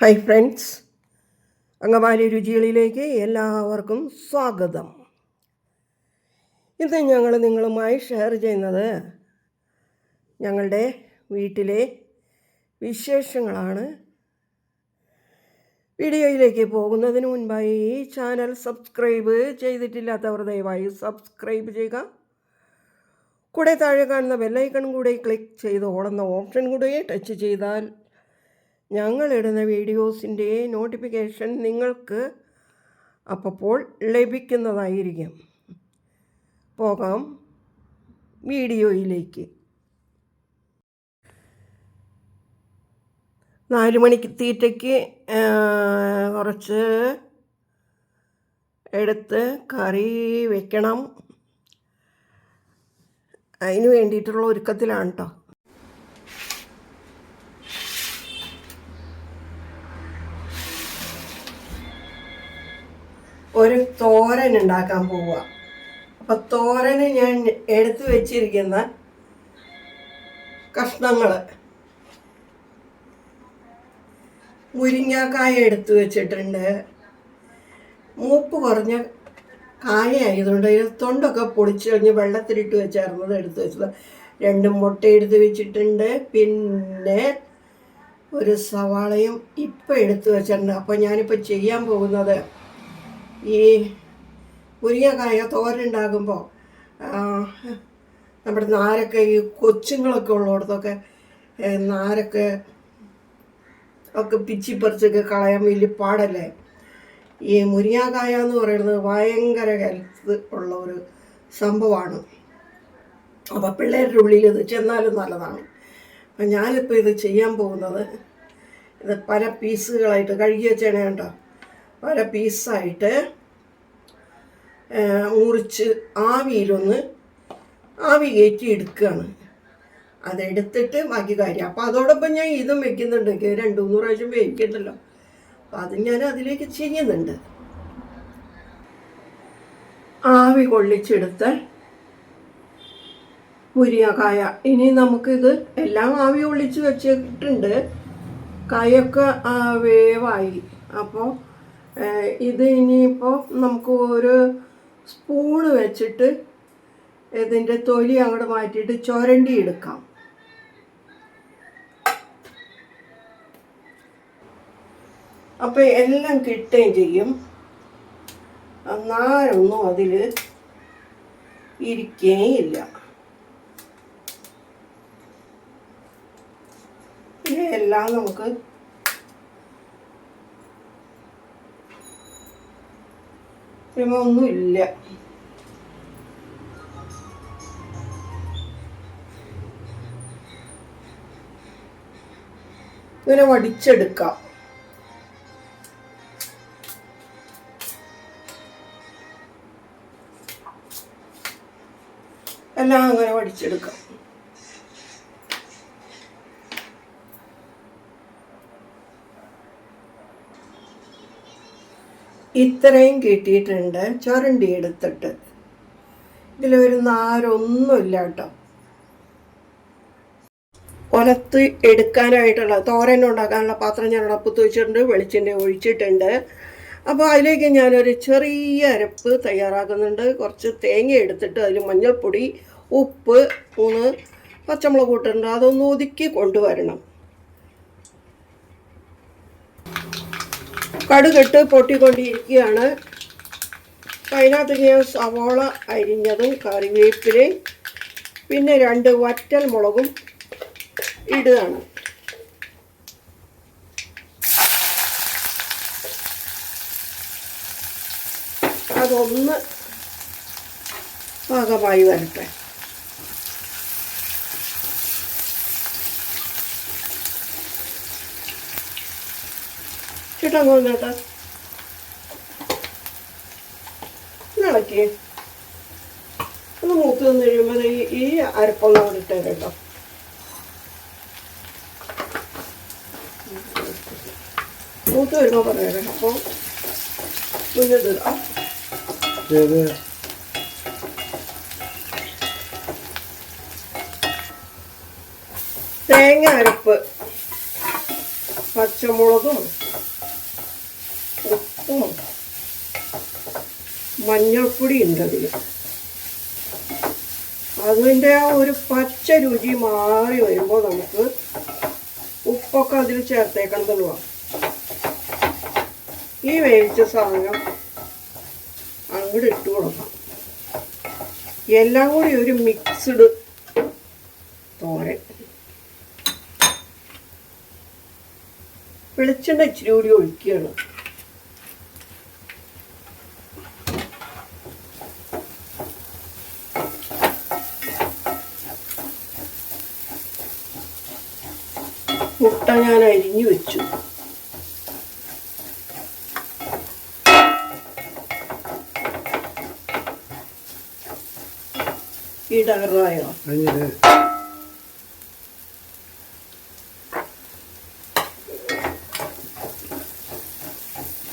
Hi friends Angamaly രുചികളിലേക്ക് എല്ലാവർക്കും സ്വാഗതം. ഇന്ന് ഞങ്ങൾ നിങ്ങളുമായി ഷെയർ ചെയ്യുന്നത് ഞങ്ങളുടെ വീട്ടിലെ വിശേഷങ്ങളാണ്. വീഡിയോയിലേക്ക് പോകുന്നതിന് മുൻപായി ഈ ചാനൽ സബ്സ്ക്രൈബ് ചെയ്തിട്ടില്ലാത്തവർ ദയവായി സബ്സ്ക്രൈബ് ചെയ്യുക. കൂടെ താഴെ കാണുന്ന ബെല്ലൈക്കൺ കൂടെ ക്ലിക്ക് ചെയ്ത് ഓടുന്ന ഓപ്ഷൻ കൂടെ ടച്ച് ചെയ്താൽ ഞങ്ങളിടുന്ന വീഡിയോസിന്റെ നോട്ടിഫിക്കേഷൻ നിങ്ങൾക്ക് അപ്പോൾ ലഭിക്കുന്നതായിരിക്കും. പോകാം വീഡിയോയിലേക്ക്. നാല് മണിക്ക് തീറ്റയ്ക്ക് കുറച്ച് എടുത്ത് കറി വെക്കണം. അതിന് വേണ്ടിയിട്ടുള്ള ഒരുക്കത്തിലാണ് കേട്ടോ ഒരു തോരൻ ഉണ്ടാക്കാൻ പോവുക. അപ്പോൾ തോരന് ഞാൻ എടുത്തു വെച്ചിരിക്കുന്ന കഷ്ണങ്ങൾ മുരിങ്ങാക്കായ എടുത്തു വെച്ചിട്ടുണ്ട്. മൂപ്പ് കുറഞ്ഞ കായ ആയതുകൊണ്ട് തൊണ്ടൊക്കെ പൊളിച്ച് കഴിഞ്ഞ് വെള്ളത്തിലിട്ട് വെച്ചായിരുന്നത് എടുത്തു വെച്ചത്. രണ്ട് മുട്ട എടുത്ത് വെച്ചിട്ടുണ്ട്. പിന്നെ ഒരു സവാളയും ഇപ്പം എടുത്തു വെച്ചിട്ടുണ്ട്. അപ്പോൾ ഞാനിപ്പോൾ ചെയ്യാൻ പോകുന്നത് ഈ മുരിങ്ങക്കായ തോരനുണ്ടാകുമ്പോൾ നമ്മുടെ നാരൊക്കെ ഈ കൊച്ചുങ്ങളൊക്കെ ഉള്ളിടത്തൊക്കെ നാരൊക്കെ ഒക്കെ പിച്ചി പറിച്ചൊക്കെ കളയാൻ വലിയ പാടല്ലേ? ഈ മുരിങ്ങാക്കായ എന്ന് പറയുന്നത് ഭയങ്കര ഹെൽത്ത് ഉള്ള ഒരു സംഭവമാണ്. അപ്പോൾ പിള്ളേരുടെ ഉള്ളിൽ ഇത് ചെന്നാലും നല്ലതാണ്. അപ്പം ഞാനിപ്പോൾ ഇത് ചെയ്യാൻ പോകുന്നത് ഇത് പല പീസുകളായിട്ട് കഴുകി വെച്ചേണ പല പീസായിട്ട് മുറിച്ച് ആവിയിലൊന്ന് ആവി കയറ്റി എടുക്കുകയാണ്. അതെടുത്തിട്ട് ബാക്കി കാര്യം. അപ്പോൾ അതോടൊപ്പം ഞാൻ ഇതും വെക്കുന്നുണ്ട്. രണ്ട് മൂന്ന് പ്രാവശ്യം വേവിക്കണ്ടല്ലോ. അപ്പം അത് ഞാൻ അതിലേക്ക് ചെയ്യുന്നുണ്ട്. ആവി കൊള്ളിച്ചെടുത്ത് മുരിങ്ങക്കായ. ഇനി നമുക്കിത് എല്ലാം ആവി കൊള്ളിച്ച് വെച്ചിട്ടുണ്ട്. കായൊക്കെ വേവായി. അപ്പോൾ ഇത് ഇനിയിപ്പോൾ നമുക്ക് ഒരു സ്പൂണ് വെച്ചിട്ട് ഇതിന്റെ തൊലി അങ്ങോട്ട് മാറ്റിയിട്ട് ചുരണ്ടി എടുക്കാം. അപ്പോൾ എല്ലാം കിട്ടുകയും ചെയ്യും. നാരൊന്നും അതിൽ ഇരിക്കുകയില്ല ഇതെല്ലാം നമുക്ക് ഒന്നുമില്ല ഇങ്ങനെ വടിച്ചെടുക്കാം. എല്ലാം അങ്ങനെ വടിച്ചെടുക്കാം. ഇത്രയും കിട്ടിയിട്ടുണ്ട്. ചുരണ്ടി എടുത്തിട്ട്. ഇതിലൊരു നാരൊന്നുമില്ല കേട്ടോ ഒലത്ത് എടുക്കാനായിട്ടുള്ള തോരൻ ഉണ്ടാക്കാനുള്ള പാത്രം ഞാൻ അടപ്പത്ത് വെച്ചിട്ടുണ്ട് വെളിച്ചെണ്ണ ഒഴിച്ചിട്ടുണ്ട്. അപ്പോൾ അതിലേക്ക് ഞാനൊരു ചെറിയ അരപ്പ് തയ്യാറാക്കുന്നുണ്ട്. കുറച്ച് തേങ്ങ എടുത്തിട്ട് അതിൽ മഞ്ഞൾപ്പൊടി ഉപ്പ് മൂന്ന് പച്ചമുളക് കൂട്ടുണ്ട്. അതൊന്ന് ഒതുക്കി കൊണ്ടുവരണം. കടുകിട്ട് പൊട്ടിക്കൊണ്ടിരിക്കുകയാണ്. അതിനകത്ത് ഞാൻ സവോള അരിഞ്ഞതും കറിവേപ്പിലയും പിന്നെ രണ്ട് വറ്റൽ മുളകും ഇടുകയാണ്. അതൊന്ന് പാകമായി വരട്ടെ. ചേട്ടാ കൊന്നേട്ടാ ഇളക്കി. ഒന്ന് മൂത്ത് നിന്ന് കഴിയുമ്പോൾ ഈ ഈ അരപ്പൊന്ന് അവിടെ ഇട്ടേ കേട്ടോ. മൂത്ത് വരുമ്പോൾ പറയാം അപ്പോൾ മുന്നിട്ടിടാം ഏത്? തേങ്ങ അരപ്പ് പച്ചമുളകും ഉപ്പും മഞ്ഞൾപ്പൊടി ഉണ്ട് അതിൽ അതിന്റെ ആ ഒരു പച്ച രുചി മാറി വരുമ്പോൾ നമുക്ക് ഉപ്പൊക്കെ അതിൽ ചേർത്തേക്കണമെന്നുള്ള ഈ വേവിച്ച സാധനം അങ്ങോട്ട് ഇട്ട് കൊടുക്കാം എല്ലാം കൂടി ഒരു മിക്സ്ഡ് തോരൻ. വെളിച്ചെണ്ണ ഇച്ചിരി കൂടി ഒഴിക്കുകയാണ്. മുട്ട ഞാൻ അരിഞ്ഞു വെച്ചു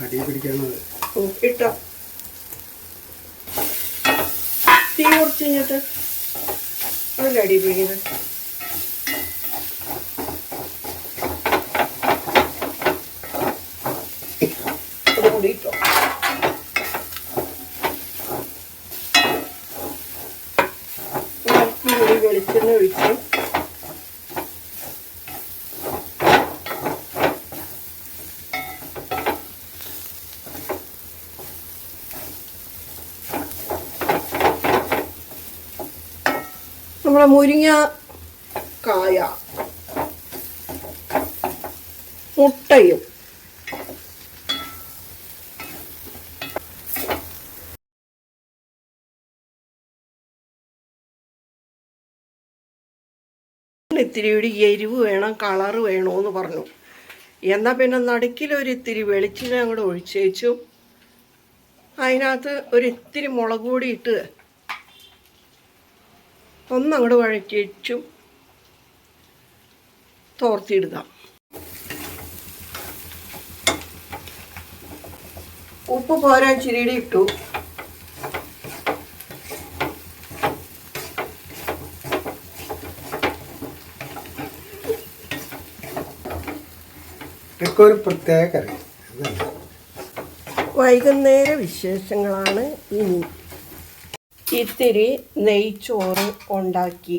അടി പിടിക്കണത് ഉം, ഇട്ടോ. തീ കുറച്ച് കഴിഞ്ഞിട്ട് അതിലടി പിടിക്കുന്നത് ഇത് കൂടി ഇട്ടോ അല്പം കൂടി വെളിച്ചെണ്ണ ഒഴിച്ച് നമ്മളെ മുരിങ്ങ കായ മുട്ടയും ഇത്തിരി ഒരു എരിവ് വേണം കളറ് വേണമെന്ന് പറഞ്ഞു. എന്നാൽ പിന്നെ നടുക്കിലൊരു ഇത്തിരി വെളിച്ചെണ്ണ അങ്ങോട്ട് ഒഴിച്ചേച്ചു അതിനകത്ത് ഒരു ഇത്തിരി മുളക് പൊടി ഇട്ട് ഒന്നങ്ങോട്ട് വഴറ്റിച്ചു തോർത്തിയിടുക. ഉപ്പ് പോരാൻ ചിരിയുടെ ഇട്ടു. ഇതൊക്കെ ഒരു പ്രത്യേക കറി. വൈകുന്നേര വിശേഷങ്ങളാണ് ഇനി. ഇത്തിരി നെയ്ച്ചോറ് ഉണ്ടാക്കി.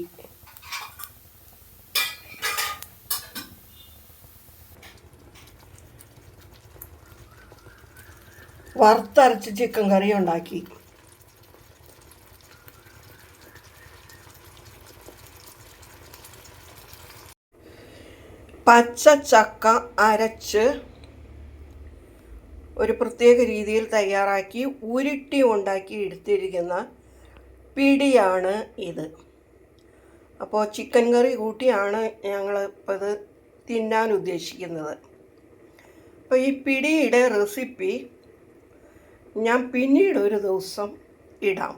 വറുത്തരച്ച് ചിക്കൻ കറി ഉണ്ടാക്കി. പച്ച ചക്ക അരച്ച് ഒരു പ്രത്യേക രീതിയിൽ തയ്യാറാക്കി ഉരുട്ടി ഉണ്ടാക്കി എടുത്തിരിക്കുന്ന പിടിയാണ് ഇത്. അപ്പോൾ ചിക്കൻ കറി കൂട്ടിയാണ് ഞങ്ങൾ ഇപ്പോൾ ഇത് തിന്നാൻ ഉദ്ദേശിക്കുന്നത്. അപ്പോൾ ഈ പിടിയുടെ റെസിപ്പി ഞാൻ പിന്നീട് ഒരു ദിവസം ഇടാം.